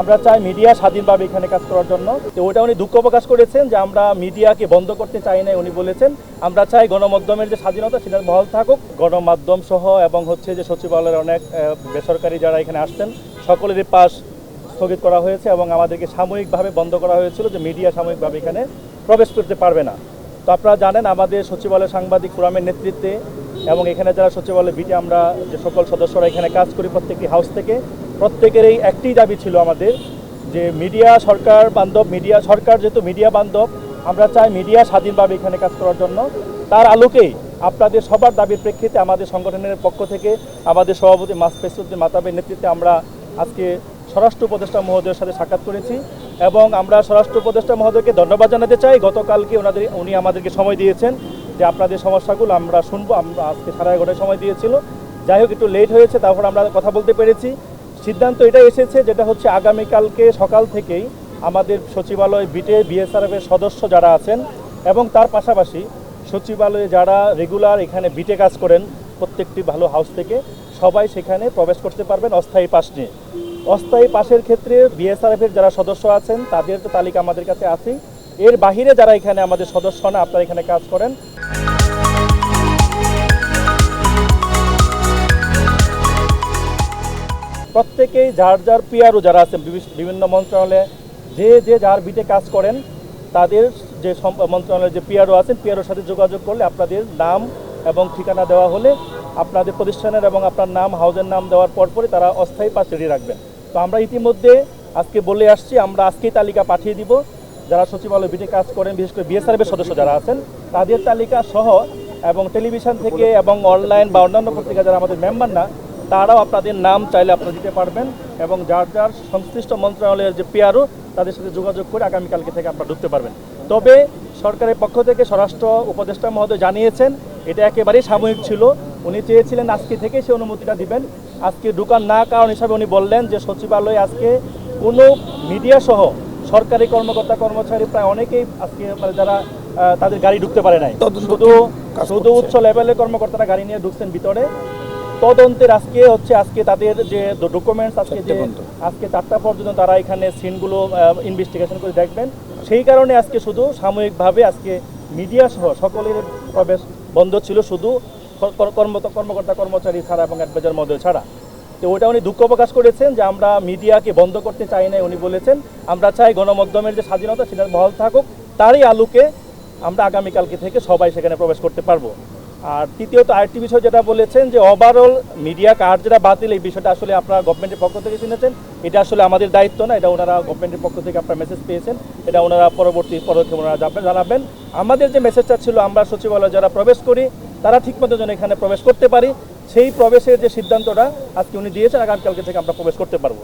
আমরা চাই মিডিয়া স্বাধীনভাবে এখানে কাজ করার জন্য। তো ওটা উনি দুঃখ প্রকাশ করেছেন যে আমরা মিডিয়াকে বন্ধ করতে চাই না উনি বলেছেন। আমরা চাই গণমাধ্যমের যে স্বাধীনতা সেটা বহাল থাকুক। গণমাধ্যম সহ এবং হচ্ছে যে সচিবালয়ের অনেক বেসরকারি যারা এখানে আসতেন সকলেরই পাশ স্থগিত করা হয়েছে এবং আমাদেরকে সাময়িকভাবে বন্ধ করা হয়েছিল যে মিডিয়া সাময়িকভাবে এখানে প্রবেশ করতে পারবে না। তো আপনারা জানেন আমাদের সচিবালয় সাংবাদিক ফোরামের নেতৃত্বে এবং এখানে যারা সচিবালয় বিটে আমরা যে সকল সদস্যরা এখানে কাজ করি প্রত্যেকটি হাউস থেকে প্রত্যেকেরই একটি দাবি ছিল আমাদের যে মিডিয়া সরকার, বান্ধব মিডিয়া, সরকার যেহেতু মিডিয়া বান্ধব, আমরা চাই মিডিয়া স্বাধীনভাবে এখানে কাজ করার জন্য। তার আলোকেই আপনাদের সবার দাবির প্রেক্ষিতে আমাদের সংগঠনের পক্ষ থেকে আমাদের সভাপতি মাস পেসুদ্দিন মাতাবের নেতৃত্বে আমরা আজকে স্বরাষ্ট্র উপদেষ্টা মহোদয়ের সাথে সাক্ষাৎ করেছি এবং আমরা স্বরাষ্ট্র উপদেষ্টা মহোদয়কে ধন্যবাদ জানাতে চাই। গতকালকে ওনাদের, উনি আমাদেরকে সময় দিয়েছেন যে আপনাদের সমস্যাগুলো আমরা শুনব। আমরা আজকে সাড়ে এগারোটায় সময় দিয়েছিল। যাই হোক, একটু লেট হয়েছে, তারপর আমরা কথা বলতে পেরেছি। সিদ্ধান্ত এটা এসেছে যেটা হচ্ছে আগামীকালকে সকাল থেকেই আমাদের সচিবালয় বিটে বিএসআরএফের সদস্য যারা আছেন এবং তার পাশাপাশি সচিবালয়ে যারা রেগুলার এখানে বিটে কাজ করেন প্রত্যেকটি ভালো হাউস থেকে সবাই সেখানে প্রবেশ করতে পারবেন অস্থায়ী পাস নিয়ে। অস্থায়ী পাশের ক্ষেত্রে বিএসআরএফের যারা সদস্য আছেন, তাদের তো তালিকা আমাদের কাছে আছে এর বাহিরে যারা এখানে আমাদের সদস্য না, আপনারা এখানে কাজ করেন প্রত্যেকেই যার যার পিআরও যারা আছেন বিভিন্ন মন্ত্রণালয়ে যে যে যার বিটে কাজ করেন তাদের যে মন্ত্রণালয়ের যে পিআরও আছেন পিআরওর সাথে যোগাযোগ করলে আপনাদের নাম এবং ঠিকানা দেওয়া হলে আপনাদের প্রতিষ্ঠানের এবং আপনার নাম হাউজের নাম দেওয়ার পর পরপরই তারা অস্থায়ী পাস রেডি রাখবেন। তো আমরা ইতিমধ্যে আজকে বলে আসছি আমরা আজকেই তালিকা পাঠিয়ে দিব। যারা সচিবালয় বিটে কাজ করেন বিশেষ করে বিএসআরএফের সদস্য যারা আছেন তাদের তালিকা সহ এবং টেলিভিশন থেকে এবং অনলাইন বা অন্যান্য পত্রিকা যারা আমাদের মেম্বার না তারাও আপনাদের নাম চাইলে আপনারা দিতে পারবেন এবং যার যার সংশ্লিষ্ট মন্ত্রণালয়ের যে পিআরও তাদের সাথে যোগাযোগ করে আগামীকালকে থেকে আপনারা ঢুকতে পারবেন। তবে সরকারের পক্ষ থেকে স্বরাষ্ট্র উপদেষ্টা মহোদয় জানিয়েছেন এটা একেবারেই সাময়িক ছিল। উনি চেয়েছিলেন আজকে থেকে সে অনুমতিটা দিবেন। আজকে ঢুকার না কারণ হিসাবে উনি বললেন যে সচিবালয়ে আজকে কোনো মিডিয়া সহ সরকারি কর্মকর্তা কর্মচারী প্রায় অনেকেই আজকে মানে যারা তাদের গাড়ি ঢুকতে পারে নাই। শুধু শুধু। উচ্চ লেভেলের কর্মকর্তারা গাড়ি নিয়ে ঢুকছেন ভিতরে। তদন্তের আজকে হচ্ছে আজকে তাদের যে ডকুমেন্টস আজকে যে আজকে চারটা পর্যন্ত তারা এখানে সিনগুলো ইনভেস্টিগেশন করে দেখবেন। সেই কারণে আজকে শুধু সাময়িকভাবে আজকে মিডিয়া সহ সকলের প্রবেশ বন্ধ ছিল শুধু কর- কর- কর্ম- কর্মকর্তা কর্মচারী ছাড়া এবং অ্যাডভাইজার মহোদয় ছাড়া। তো ওটা উনি দুঃখ প্রকাশ করেছেন যে আমরা মিডিয়াকে বন্ধ করতে চাই না উনি বলেছেন। আমরা চাই গণমাধ্যমের যে স্বাধীনতা সেটা বহাল থাকুক তারই আলোকে আমরা আগামীকালকে থেকে সবাই সেখানে প্রবেশ করতে পারব। আর তৃতীয়ত আরেকটি বিষয় যেটা বলেছেন যে ওভারঅল মিডিয়া কার্ড যেটা বাতিল, এই বিষয়টা আসলে আপনারা গভর্নমেন্টের পক্ষ থেকে শুনেছেন। এটা আসলে আমাদের দায়িত্ব না, এটা ওনারা গভর্নমেন্টের পক্ষ থেকে আপনারা মেসেজ পেয়েছেন। এটা ওনারা পরবর্তী পদক্ষেপ ওনারা যাবেন জানাবেন। আমাদের যে মেসেজটা ছিল, আমরা সচিবালয় যারা প্রবেশ করি, তারা ঠিকমতো যেন এখানে প্রবেশ করতে পারি। সেই প্রবেশের যে সিদ্ধান্তটা আজকে উনি দিয়েছেন, আগামীকালকে থেকে আমরা প্রবেশ করতে পারব।